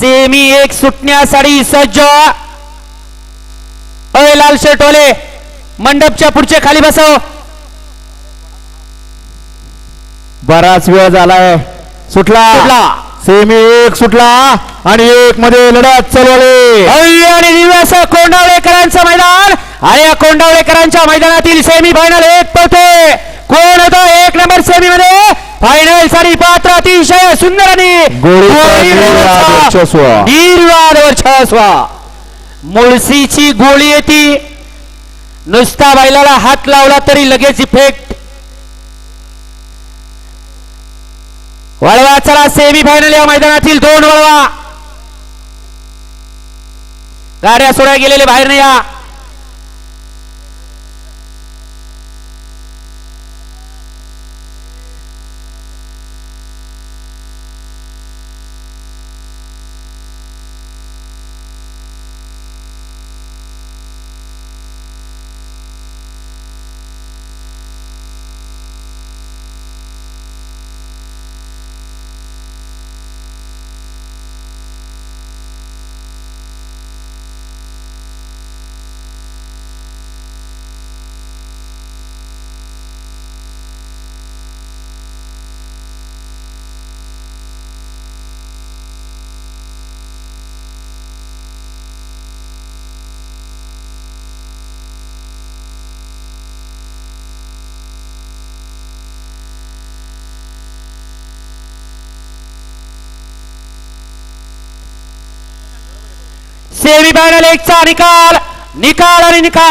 Semi एक सुटण्यासाठी सज्ज. अय लाल शर्टवाले मंडपच्या पुढचे खाली बसव. बराच वेळ झालाय. सुटला. सुटला. सेमी एक सुटला आणि एक मध्ये लढत चालवले आणि दिव्य असं कोंडावळेकरांचं मैदान. आणि या कोंडावळेकरांच्या मैदानातील सेमी फायनल एक पळते. कोण होतं? एक नंबर सेमी मध्ये फायनलसाठी पात्र अतिशय सुंदर आणि मुळशीची गोळी येते. नुसता बैलाला हात लावला तरी लगेच इफेक्ट वळवा चला सेमी फायनल या मैदानातील दोन वळवा. गाड्या सोड्या गेलेले बाहेर नाही या. सेमी फायनल एकचा निकाल निकाल आणि निकाल